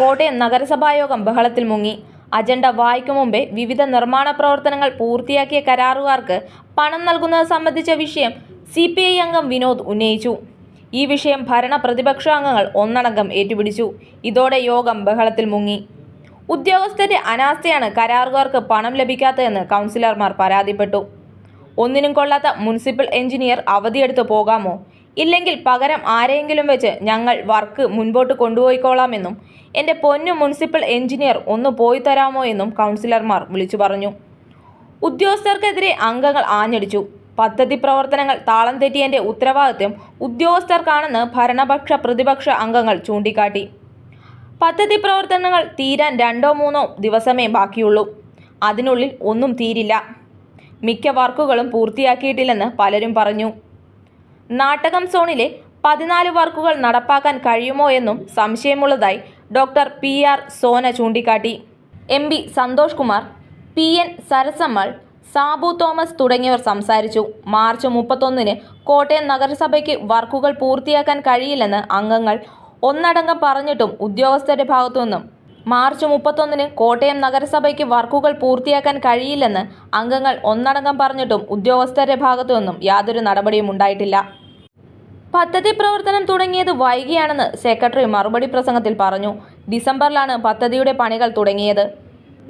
കോട്ടയം നഗരസഭാ യോഗം ബഹളത്തിൽ മുങ്ങി. അജണ്ട വായിക്കും മുമ്പേ വിവിധ നിർമ്മാണ പ്രവർത്തനങ്ങൾ പൂർത്തിയാക്കിയ കരാറുകാർക്ക് പണം നൽകുന്നത് സംബന്ധിച്ച വിഷയം സി പി ഐ അംഗം വിനോദ് ഉന്നയിച്ചു. ഈ വിഷയം ഭരണ പ്രതിപക്ഷാംഗങ്ങൾ ഒന്നടങ്കം ഏറ്റുപിടിച്ചു. ഇതോടെ യോഗം ബഹളത്തിൽ മുങ്ങി. ഉദ്യോഗസ്ഥരുടെ അനാസ്ഥയാണ് കരാറുകാർക്ക് പണം ലഭിക്കാത്തതെന്ന് കൗൺസിലർമാർ പരാതിപ്പെട്ടു. ഒന്നിനും കൊള്ളാത്ത മുനിസിപ്പൽ എഞ്ചിനീയർ അവധിയെടുത്ത് പോകാമോ? ഇല്ലെങ്കിൽ പകരം ആരെയെങ്കിലും വെച്ച് ഞങ്ങൾ വർക്ക് മുൻപോട്ട് കൊണ്ടുപോയിക്കോളാമെന്നും എന്റെ പൊന്നു മുനിസിപ്പൽ എഞ്ചിനീയർ ഒന്ന് പോയി തരാമോ എന്നും കൗൺസിലർമാർ വിളിച്ചു പറഞ്ഞു. ഉദ്യോഗസ്ഥർക്കെതിരെ അംഗങ്ങൾ ആഞ്ഞടിച്ചു. പദ്ധതി പ്രവർത്തനങ്ങൾ താളം തെറ്റിയതിന്റെ ഉത്തരവാദിത്വം ഉദ്യോഗസ്ഥർക്കാണെന്ന് ഭരണപക്ഷ പ്രതിപക്ഷ അംഗങ്ങൾ ചൂണ്ടിക്കാട്ടി. പദ്ധതി പ്രവർത്തനങ്ങൾ തീരാൻ രണ്ടോ മൂന്നോ ദിവസമേ ബാക്കിയുള്ളൂ. അതിനുള്ളിൽ ഒന്നും തീരില്ല. മിക്ക വർക്കുകളും പൂർത്തിയാക്കിയിട്ടില്ലെന്ന് പലരും പറഞ്ഞു. നാട്ടകം സോണിലെ പതിനാല് വർക്കുകൾ നടപ്പാക്കാൻ കഴിയുമോ എന്നും സംശയമുള്ളതായി ഡോക്ടർ പി. ആർ. സോന ചൂണ്ടിക്കാട്ടി. M. P. Santhosh Kumar P. N. Sarasammal Sabu Thomas തുടങ്ങിയവർ സംസാരിച്ചു. മാർച്ച് മുപ്പത്തൊന്നിന് കോട്ടയം നഗരസഭയ്ക്ക് വർക്കുകൾ പൂർത്തിയാക്കാൻ കഴിയില്ലെന്ന് അംഗങ്ങൾ ഒന്നടങ്കം പറഞ്ഞിട്ടും ഉദ്യോഗസ്ഥരുടെ ഭാഗത്തുനിന്നും. മാർച്ച് മുപ്പത്തൊന്നിന് കോട്ടയം നഗരസഭയ്ക്ക് വർക്കുകൾ പൂർത്തിയാക്കാൻ കഴിയില്ലെന്ന് അംഗങ്ങൾ ഒന്നടങ്കം പറഞ്ഞിട്ടും ഉദ്യോഗസ്ഥരുടെ ഭാഗത്തുനിന്നും യാതൊരു നടപടിയും ഉണ്ടായിട്ടില്ല. പദ്ധതി പ്രവർത്തനം തുടങ്ങിയത് വൈകിയാണെന്ന് സെക്രട്ടറി മറുപടി പ്രസംഗത്തിൽ പറഞ്ഞു. ഡിസംബറിലാണ് പദ്ധതിയുടെ പണികൾ തുടങ്ങിയത്.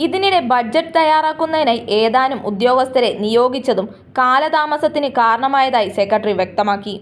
ഇതിനിടെ ബഡ്ജറ്റ് തയ്യാറാക്കുന്നതിനായി ഏതാനും ഉദ്യോഗസ്ഥരെ നിയോഗിച്ചതും കാലതാമസത്തിന് കാരണമായതായി സെക്രട്ടറി വ്യക്തമാക്കി.